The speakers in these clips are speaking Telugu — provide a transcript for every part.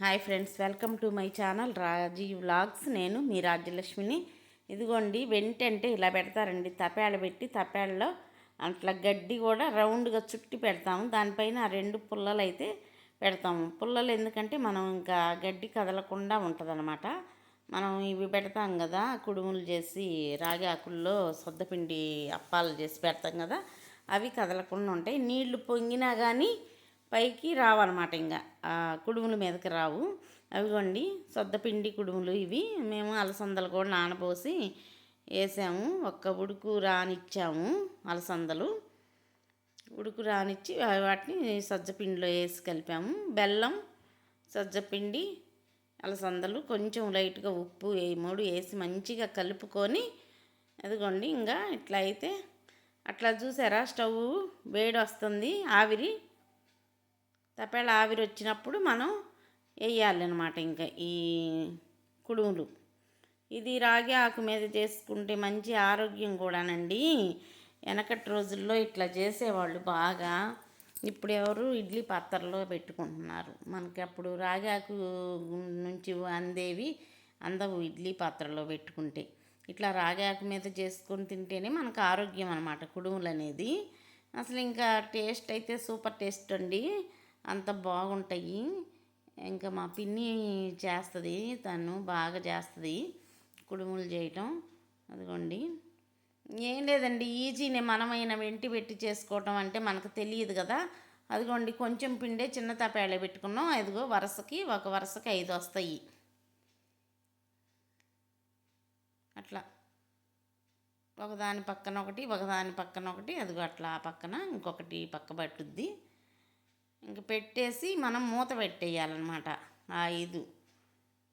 Hi friends welcome to my channel Raji vlogs. నేను మీ రాజ్యలక్ష్మిని. ఇదిగోండి వెంటంటే ఇలా పెడతారండి. తపేళ పెట్టి తపేళ్ళలో అట్లా గడ్డి కూడా రౌండ్గా చుట్టి పెడతాము. దానిపైన ఆ రెండు పుల్లలు అయితే పెడతాము. పుల్లలు ఎందుకంటే మనం ఇంకా గడ్డి కదలకుండా ఉంటుందన్నమాట. మనం ఇవి పెడతాం కదా కుడుములు చేసి రాగి ఆకుల్లో సొద్దపిండి అప్పాలు చేసి పెడతాం కదా అవి కదలకుండా ఉంటాయి. నీళ్ళు పొంగినా కానీ పైకి రావన్నమాట ఇంకా. ఆ కుడుముల మీదకి రావు. అవిగోండి సొద్దపిండి కుడుములు ఇవి. మేము అలసందలు కూడా నానబోసి వేసాము. ఒక్క ఉడుకు రానిచ్చాము అలసందలు. ఉడుకు రానిచ్చి వాటిని సజ్జపిండిలో వేసి కలిపాము. బెల్లం సజ్జపిండి అలసందలు కొంచెం లైట్గా ఉప్పు మూడు వేసి మంచిగా కలుపుకొని అదిగోండి ఇంకా ఇట్లా అయితే అట్లా చూసారా? స్టవ్ వేడి వస్తుంది. ఆవిరి తపేళ ఆవిరి వచ్చినప్పుడు మనం వేయాలన్నమాట ఇంకా ఈ కుడుములు. ఇది రాగి ఆకు మీద చేసుకుంటే మంచి ఆరోగ్యం కూడానండి. వెనకటి రోజుల్లో ఇట్లా చేసేవాళ్ళు బాగా. ఇప్పుడు ఎవరు ఇడ్లీ పాత్రలో పెట్టుకుంటున్నారు. మనకి అప్పుడు రాగి ఆకు నుంచి అందేవి అందవు ఇడ్లీ పాత్రలో పెట్టుకుంటే. ఇట్లా రాగి ఆకు మీద చేసుకొని తింటేనే మనకు ఆరోగ్యం అనమాట కుడుములు అనేది అసలు ఇంకా టేస్ట్ అయితే సూపర్ టేస్ట్ అండి. అంత బాగుంటాయి. ఇంకా మా పిన్ని చేస్తుంది తను బాగా చేస్తుంది. కుడుములు చేయటం అదిగోండి. ఏం లేదండి ఈజీనే మనమైన వెంటి పెట్టి చేసుకోవటం అంటే మనకు తెలియదు కదా. అదిగోండి కొంచెం పిండే చిన్న తపేళ పెట్టుకున్నాం. అదిగో వరుసకి ఒక వరుసకి ఐదు వస్తాయి. అట్లా. ఒకదాని పక్కన ఒకటి ఒకదాని పక్కన ఒకటి అదిగో అట్లా ఆ పక్కన ఇంకొకటి పక్క పట్టుద్ది. ఇంక పెట్టేసి మనం మూత పెట్టేయాలన్నమాట. ఆ ఐదు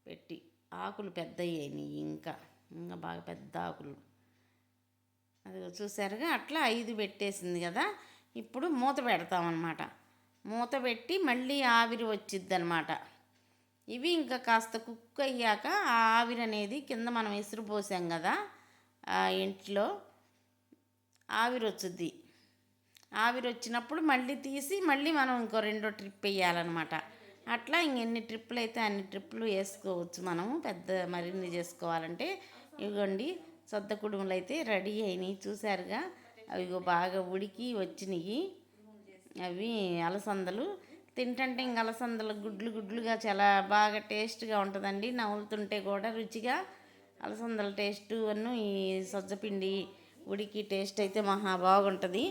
పెట్టి ఆకులు పెద్దయ్యాయి ఇంకా. ఇంకా బాగా పెద్ద ఆకులు. అది చూసారుగా అట్లా ఐదు పెట్టేసింది కదా. ఇప్పుడు మూత పెడతామన్నమాట. మూత పెట్టి మళ్ళీ ఆవిరి వచ్చిద్ది అనమాట ఇవి ఇంకా కాస్త కుక్ అయ్యాక ఆ ఆవిరి అనేది కింద మనం ఇసురు పోసాం కదా ఆ ఇంట్లో ఆవిరి వచ్చుద్ది. ఆవిరి వచ్చినప్పుడు మళ్ళీ తీసి మళ్ళీ మనం ఇంకో రెండో ట్రిప్ వేయాలన్నమాట. అట్లా ఇంకెన్ని ట్రిప్పులు అయితే అన్ని ట్రిప్పులు వేసుకోవచ్చు మనము పెద్ద మరిన్ని చేసుకోవాలంటే ఇవ్వండి. సొద్ద కుడుములు అయితే రెడీ అయినాయి చూసారుగా అవి బాగా ఉడికి వచ్చినాయి. అవి అలసందలు. తింటంటే ఇంక అలసందలు గుడ్లు గుడ్లుగా చాలా బాగా టేస్ట్గా ఉంటుందండి. నవ్వులుతుంటే కూడా రుచిగా. అలసందల టేస్టు అన్ను ఈ సజ్జపిండి ఉడికి టేస్ట్ అయితే మహా బాగుంటుంది.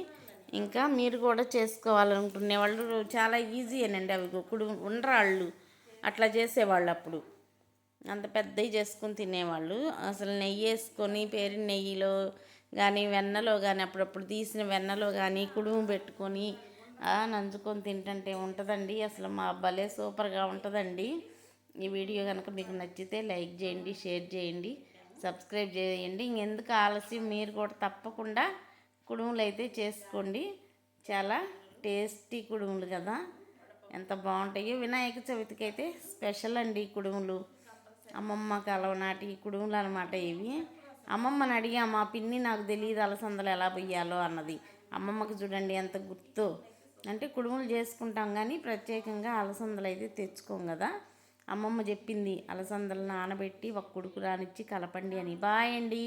ఇంకా మీరు కూడా చేసుకోవాలనుకునే వాళ్ళు చాలా ఈజీ అనండి అవి కుడు ఉండరాళ్ళు అట్లా చేసేవాళ్ళు అప్పుడు. అంత పెద్దవి చేసుకొని తినేవాళ్ళు. అసలు నెయ్యి వేసుకొని పేరు నెయ్యిలో కానీ వెన్నలో కానీ అప్పుడప్పుడు తీసిన వెన్నలో కానీ కుడుము పెట్టుకొని నంచుకొని తింటుంటే ఉంటుందండి. అసలు మా భలే సూపర్గా ఉంటుందండి. ఈ వీడియో కనుక మీకు నచ్చితే లైక్ చేయండి షేర్ చేయండి సబ్స్క్రైబ్ చేయండి. ఇంకెందుకు ఆలస్యం? మీరు కూడా తప్పకుండా కుడుములు అయితే చేసుకోండి. చాలా టేస్టీ కుడుములు కదా. ఎంత బాగుంటాయో వినాయక చవితికి అయితే స్పెషల్ అండి కుడుములు. అమ్మమ్మ కాలం నాటి కుడుములు అనమాట ఇవి. అమ్మమ్మని అడిగా మా పిన్ని నాకు తెలియదు అలసందలు ఎలా పొయ్యాలో అన్నది. అమ్మమ్మకి చూడండి ఎంత గుర్తు. అంటే కుడుములు చేసుకుంటాం కానీ ప్రత్యేకంగా అలసందలు అయితే తెచ్చుకోం కదా. అమ్మమ్మ చెప్పింది అలసందలు నానబెట్టి ఒక కుడుకు రానిచ్చి కలపండి అని. బాయ్ అండి.